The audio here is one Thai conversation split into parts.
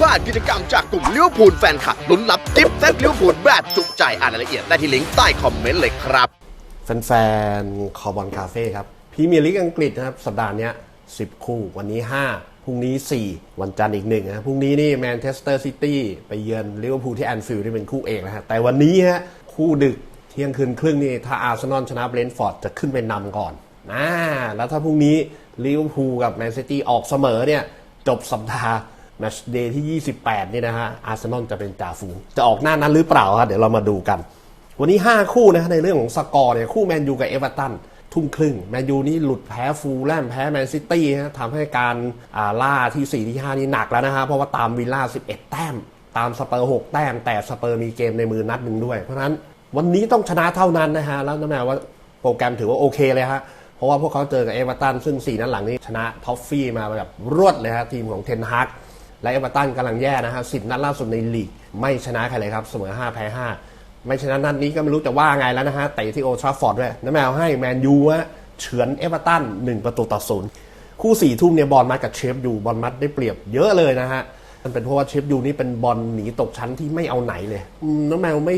พลาดกิจกรรมจากกลุ่มเลิเวพูลแฟนคลับลุ้นรับกิฟต์เซตลิเวพูลแบบจุใจอ่านรายละเอียดได้ที่ลิงก์ใต้คอมเมนต์เลยครับ แฟนๆคอบอลคาเฟ่ครับพรีเมียร์ลีกอังกฤษนะครับสัปดาห์นี้10 คู่ วันนี้ 5 พรุ่งนี้ 4 วันจันทร์อีกหนึ่งนะพรุ่งนี้นี่แมนเชสเตอร์ซิตี้ไปเยือนลิเวอร์พูลที่แอนฟิลด์ที่เป็นคู่เอกนะฮะแต่วันนี้ฮะคู่ดึกเที่ยงคืนครึ่งนี่ถ้าอาร์เซนอลชนะเบรนท์ฟอร์ดจะขึ้นไปนำก่อนนะแล้วถ้าพรุ่งนี้ลิเวอร์พูลกับแมนซิตี้ออกเสมอเนี่ยจบสัปดาห์ แมตช์เดย์ที่ 28 นี่นะฮะ อาร์เซนอลจะเป็นจ่าฝูง จะออกหน้านั้นหรือเปล่าครับเดี๋ยวเรามาดูกัน วันนี้ 5 คู่นะในเรื่องของสกอร์เนี่ยคู่แมนยูกับเอเวอร์ตันทุ่มครึ่งแมนยูนี่หลุดแพ้ฟูลแลมแพ้แมนซิตี้ฮะทำให้การอ่าล่าที่ 4 ที่ 5 นี่หนักแล้วนะฮะเพราะว่าตามวิลล่า 11 แต้ม ตามสเปอร์ 6 แต้ม แต่สเปอร์มีเกมในมือนัดหนึ่งด้วย เพราะนั้นวันนี้ต้องชนะเท่านั้นนะฮะแล้วนั่นหมายว่าโปรแกรมถือว่าโอเคเลยฮะเพราะว่าพวกเขาเจอกับเอเวอร์ตันซึ่ง 4 นัดหลังนี้ชนะท็อฟฟี่มาแบบรวดเลยฮะทีมของเทนฮาก และเอเวอร์ตันกำลังแย่นะฮะสินัดล่าสุดในลีก ไม่ชนะใครเลยครับ เสมอ 5 แพ้ 5 ไม่ชนะนัดนี้ก็ไม่รู้จะว่าไงแล้วนะฮะเตะที่โอทราฟอร์ดด้วยน้ำแมวให้แมนยูฮะเฉือนเอเวอร์ตัน1 ประตูต่อศูนย์คู่สี่ทุ่มเนี่ยบอลมัดกับเชฟยูบอลมัดได้เปรียบเยอะเลยนะฮะมันเป็นเพราะว่าเชฟยูนี่เป็นบอลหนีตกชั้นที่ไม่เอาไหนเลยน้องแมวไม่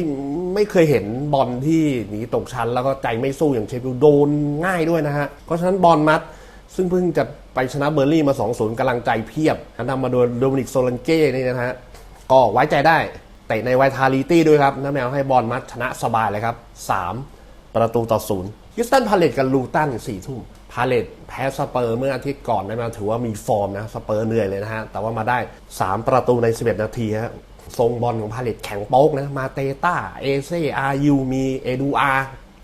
ไม่เคยเห็นบอลที่หนีตกชั้นแล้วก็ใจไม่สู้อย่างเชฟยูโดนง่ายด้วยนะฮะเพราะฉะนั้นบอลมัด ซึ่งเพิ่งจะไปชนะเบอร์ลี่มา2-0กำลังใจเพียบนำมาโดยโดมินิกโซลันเก้นี่นะฮะก็ไว้ใจได้เตะในไวทาลิตี้ด้วยครับน้าแมวให้บอลมัดชนะสบายเลยครับ 3 ประตูต่อศูนย์ฮิสตันพาเลตกับลูตันสี่ทุ่มพาเลตแพ้สเปอร์เมื่ออาทิตย์ก่อนนะมาถือว่ามีฟอร์มนะสเปอร์เหนื่อยเลยนะฮะแต่ว่ามาได้ 3 ประตูใน 11 นาทีฮะทรงบอลของพาเลตแข็งโป๊กนะมาเตต้าเอเซอายูมีเอดูอา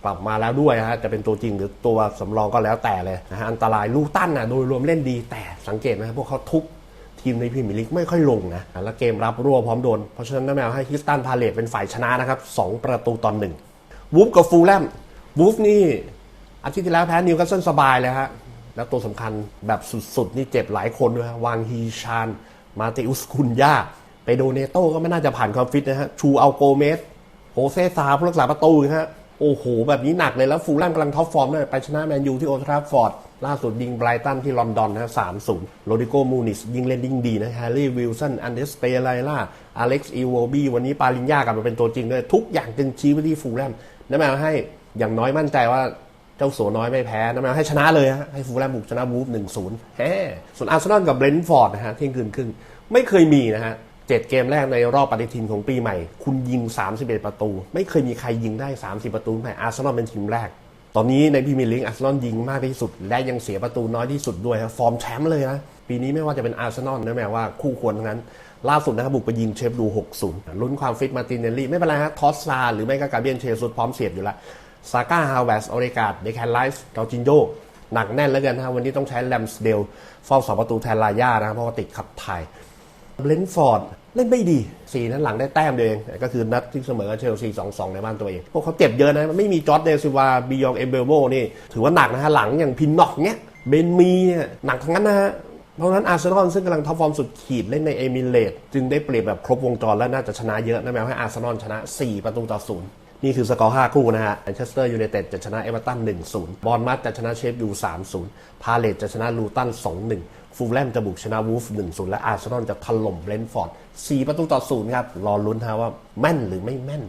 กลับมาแล้วด้วยนะฮะจะเป็นตัวจริงหรือตัวสำรองก็แล้วแต่เลยนะฮะอันตรายลูตันนะโดยรวมเล่นดีแต่สังเกตนะครับพวกเขาทุบทีมในพรีเมียร์ลีกไม่ค่อยลงนะแล้วเกมรับรั่วพร้อมโดน เพราะฉะนั้นน้าแมวให้ฮิสตันพาเลตเป็นฝ่ายชนะนะครับสองประตูต่อหนึ่งวูฟกับฟูลแลมวูฟนี่อาทิตย์ที่แล้วแพ้นิวคาสเซิลสบายเลยฮะแล้วตัวสำคัญแบบสุดๆ นี่เจ็บหลายคนด้วยฮะวางฮีชานมาติอุสคุนยาไปโดเนโต้ก็ไม่น่าจะผ่านความฟิตนะฮะชูอัลโกเมสโฮเซซาผู้รักษาประตูนะฮะ โอ้โห แบบนี้หนักเลยแล้วฟูลแลมกำลังท็อปฟอร์มด้วยไปชนะแมนยูที่โอลด์ทราฟฟอร์ดล่าสุดยิงไบรตันที่ลอนดอนนะสามศูนย์โรดิโกมูนิสยิงเล่นยิ่งดีนะแฮร์รี่วิลสันอันเดสเปเรล่าอเล็กซ์อีโวบีวันนี้ปาลินยากลับมาเป็นตัวจริงด้วยทุกอย่างจึงชี้ไปที่ฟูลแลมนั่นหมายความให้อย่างน้อยมั่นใจว่าเจ้าสัวน้อยไม่แพ้นะมายให้ชนะเลยฮะให้ฟูลแลมบุกชนะวูฟหนึ่งศูนย์แฮ่ส่วนอาร์เซนอลกับเบรนท์ฟอร์ดนะฮะเที่ยงคืนครึ่งไม่เคยมีนะฮะ เจ็ดเกมแรกในรอบปฏิทินของปีใหม่ คุณยิง 31 ประตู ไม่เคยมีใครยิงได้ 30 ประตูแต่อาร์เซนอลเป็นทีมแรก ตอนนี้ในพรีเมียร์ลีกอาร์เซนอลยิงมากที่สุด และยังเสียประตูน้อยที่สุดด้วยฟอร์มแชมป์เลยนะ ปีนี้ไม่ว่าจะเป็นอาร์เซนอลนะแม้ว่าคู่ควรทั้งนั้นล่าสุดนะครับบุกไปยิงเชฟดู 6-0 ลุ้นความฟิตมาตินเนลลี่ไม่เป็นไรฮะทอสซาหรือไม่ก็กาเบียนเชสุดพร้อมเสียบอยู่ล้วซาก้าฮาวเวสออริกาดเดแคนไลฟ์เกาจินโยหนักแน่นแล้วกันนะวันนี้ต้องใช้แลมสเดลเฝ้าสองประตูแทนลาย่านะเพราะว่าติดขับถ่าย เบรนฟอร์ดเล่นไม่ดีสี่นั้นหลังได้แต้มเดียวเอง ก็คือนัดที่เสมอเชลซีสองสองในบ้านตัวเอง พวกเขาเจ็บเยอะนะ ไม่มีจอร์ดเดซิวาบิยองเอเบลโมนี่ ถือว่าหนักนะฮะ หลังอย่างพินน็อกเนี้ยเบนมีเนี่ยหนักทั้งนั้นนะฮะเพราะนั้นอาร์เซนอลซึ่งกำลังท็อปฟอร์มสุดขีดเล่นในเอมิเลตจึงได้เปรียบแบบครบวงจรและน่าจะชนะเยอะนั่นแม้ให้อาร์เซนอลชนะ 4 ประตูต่อศูนย์ นี่คือสกอร์ 5 คู่นะฮะแมนเชสเตอร์ยูไนเต็ดจะชนะเอเวอร์ตัน 1-0 บอลมัดจะชนะเชฟยู3-0 พาเลตจะชนะลูตัน 2-1 ฟูลแลมจะบุกชนะวูฟ 1-0 และอาร์เซนอลจะถล่มเบรนท์ฟอร์ด 4 ประตูต่อศูนย์ครับ รอลุ้นฮะว่าแม่นหรือไม่แม่น